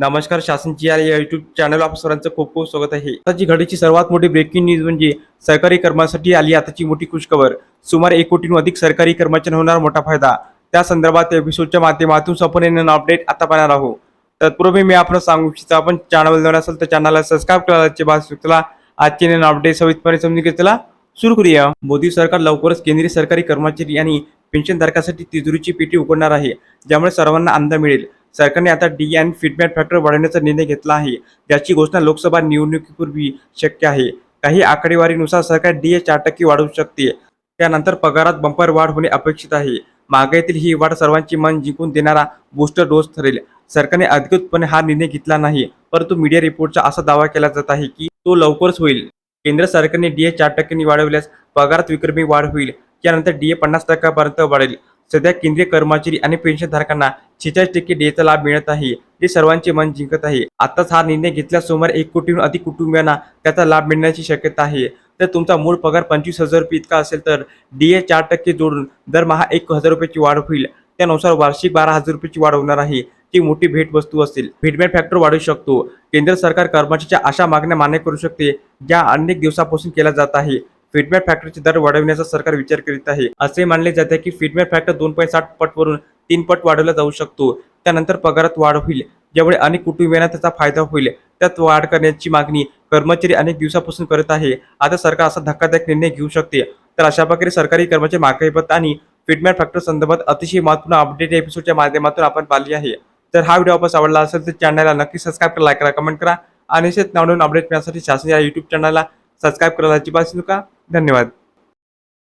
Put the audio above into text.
नमस्कार शासनची या YouTube channel आप सरांचं खूप खूप स्वागत आहे. आताची घडीची सर्वात मोठी ब्रेकिंग न्यूज म्हणजे सरकारी कर्मासाठी आली आताची मोठी खुशखबर. सुमारे एक कोटीहून अधिक सरकारी कर्मचाऱ्यांना होणार मोठा फायदा. त्या संदर्भात एपिसोडच्या माध्यमातून संपूर्ण अपडेट आता पाहणार आहोत. तत्पूर्वी मी आपण सांगू इच्छितो आपण चॅनल नवीन असेल तर चॅनलला सबस्क्राईब करायचे बास चला आजचे नवीन अपडेट सविस्तरपणे समजून घेतला सुरू करूया. मोदी सरकार लवकरच केंद्रीय सरकारी कर्मचारी आणि पेन्शनधारकासाठी तिजोरीची पेटी उघडणार आहे ज्यामुळे सर्वांना आनंद मिळेल. सरकारने आता डी आणि फीडबॅक फॅक्टर वाढवण्याचा निर्णय घेतला आहे. ज्याची घोषणा लोकसभा निवडणुकीपूर्वी शक्य आहे. काही आकडेवारीनुसार सरकार डी ए चार टक्के वाढवू शकते. त्यानंतर पगारात बंपर वाढ होणे अपेक्षित आहे. महागाईतील ही वाढ सर्वांची मन जिंकून देणारा बूस्टर डोस ठरेल. सरकारने अधिकृतपणे हा निर्णय घेतला नाही परंतु मीडिया रिपोर्टचा असा दावा केला जात आहे की तो लवकरच होईल. केंद्र सरकारने डीए चार टक्क्यांनी वाढवल्यास पगारात विक्रमी वाढ होईल. त्यानंतर डीए पन्नास टक्क्यापर्यंत वाढेल. सध्या केंद्रीय कर्मचारी आणि पेन्शनधारकांना छेचाळीस टक्के डीएचा लाभ मिळत आहे. ते सर्वांचे मन जिंकत आहे. आताच हा निर्णय घेतल्यास सुमारे एक कोटीहून अधिक कुटुंबियांना त्याचा लाभ मिळण्याची शक्यता आहे. तर तुमचा मूळ पगार पंचवीस हजार रुपये इतका असेल तर डी ए चार टक्के जोडून दरमहा एक हजार रुपयाची वाढ होईल. त्यानुसार वार्षिक बारा हजार रुपयाची वाढ होणार आहे. ती मोठी भेटवस्तू असेल. फीडबॅक फॅक्टर वाढू शकतो. केंद्र सरकार कर्मचाऱ्याच्या अशा मागण्या मान्य करू शकते ज्या अनेक दिवसापासून केल्या जात आहे. फीडबॅक फॅक्टरचे दर वाढवण्याचा सरकार विचार करीत आहे. असे मानले जाते की फीडबॅक फॅक्टर दोन पॉईंट साठ पटवरून तीन पट वाढवला जाऊ शकतो. त्यानंतर पगारात वाढ होईल. ज्यामुळे अनेक कुटुंबियांना त्याचा फायदा होईल. त्यात वाढ करण्याची मागणी कर्मचारी अनेक दिवसापासून करत आहे. आता सरकार असा धक्कादायक निर्णय घेऊ शकते. तर अशा प्रकारे सरकारी कर्मचारी महागाईपत आणि फीडबॅक फॅक्टर संदर्भात अतिशय महत्त्वपूर्ण अपडेट एपिसोडच्या माध्यमातून आपण पाहिली आहे. तर हा व्हिडिओ आपण आवडला असेल तर चॅनलला नक्की सबस्क्राईब करा लाईक करा कमेंट करा आणि असेच नवनवीन अपडेट मिळण्यासाठी शासन या युट्यूब चॅनलला सबस्क्राईब करायला अजिबात नका. धन्यवाद